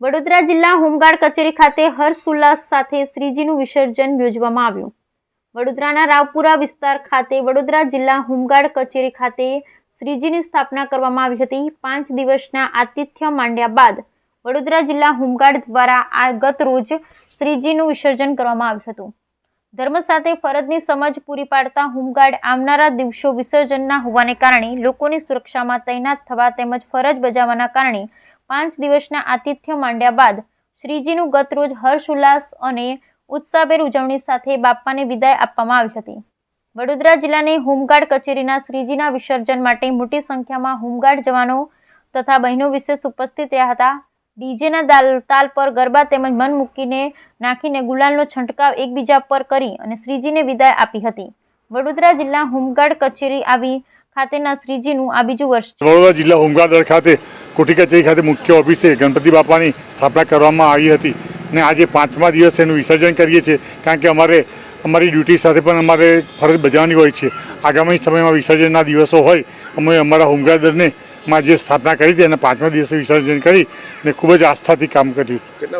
વડોદરા જિલ્લા હોમગાર્ડ કચેરી ખાતે હર્ષોલ્લાસ સાથે શ્રીજીનું વિસર્જન યોજવામાં આવ્યું. વડોદરાના રાવપુરા વિસ્તાર ખાતે વડોદરા જિલ્લા હોમગાર્ડ કચેરી ખાતે શ્રીજીની સ્થાપના કરવામાં આવી હતી. પાંચ દિવસના આતિથ્ય માંડ્યા બાદ વડોદરા જિલ્લા હોમગાર્ડ દ્વારા આ ગત રોજ શ્રીજીનું વિસર્જન કરવામાં આવ્યું હતું. ધર્મ સાથે ફરજની સમજ પૂરી પાડતા હોમગાર્ડ આવનારા દિવસો વિસર્જનના હોવાને કારણે લોકોની સુરક્ષામાં તૈનાત થવા તેમજ ફરજ બજાવવાના કારણે પાંચ દિવસના આતિથ્ય માંડ્યા બાદ શ્રીજીનું ગત રોજ હર્ષોલ્લાસ અને ઉત્સાહભેર ઉજવણી સાથે બાપાને વિદાય આપવામાં આવી હતી. વડોદરા જિલ્લાની હોમગાર્ડ કચેરીના શ્રીજીના વિસર્જન માટે મોટી સંખ્યામાં હોમગાર્ડ જવાનો તથા બહેનો વિશેષ ઉપસ્થિત રહ્યા હતા. ડીજેના તાલ પર ગરબા તેમજ મન મૂકીને નાખીને ગુલાલનો છંટકાવ એકબીજા પર કરી અને શ્રીજીને વિદાય આપી હતી. વડોદરા જિલ્લા હોમગાર્ડ કચેરી આવી ખાતેના શ્રીજીનું આ બીજું વર્ષ વડોદરા જિલ્લા હોમગાર્ડ ખાતે કોઠી કચેરી ખાતે મુખ્ય ઓફિસે ગણપતિ બાપાની સ્થાપના કરવામાં આવી હતી અને આજે પાંચમા દિવસે એનું વિસર્જન કરીએ છીએ કારણ કે અમારે અમારી ડ્યુટી સાથે પણ અમારે ફરજ બજાવવાની હોય છે. આગામી સમયમાં વિસર્જનના દિવસો હોય, અમે અમારા હોમગાર્ડરને માં જે સ્થાપના કરી હતી એના પાંચમા દિવસે વિસર્જન કરી ને ખૂબ જ આસ્થાથી કામ કર્યું.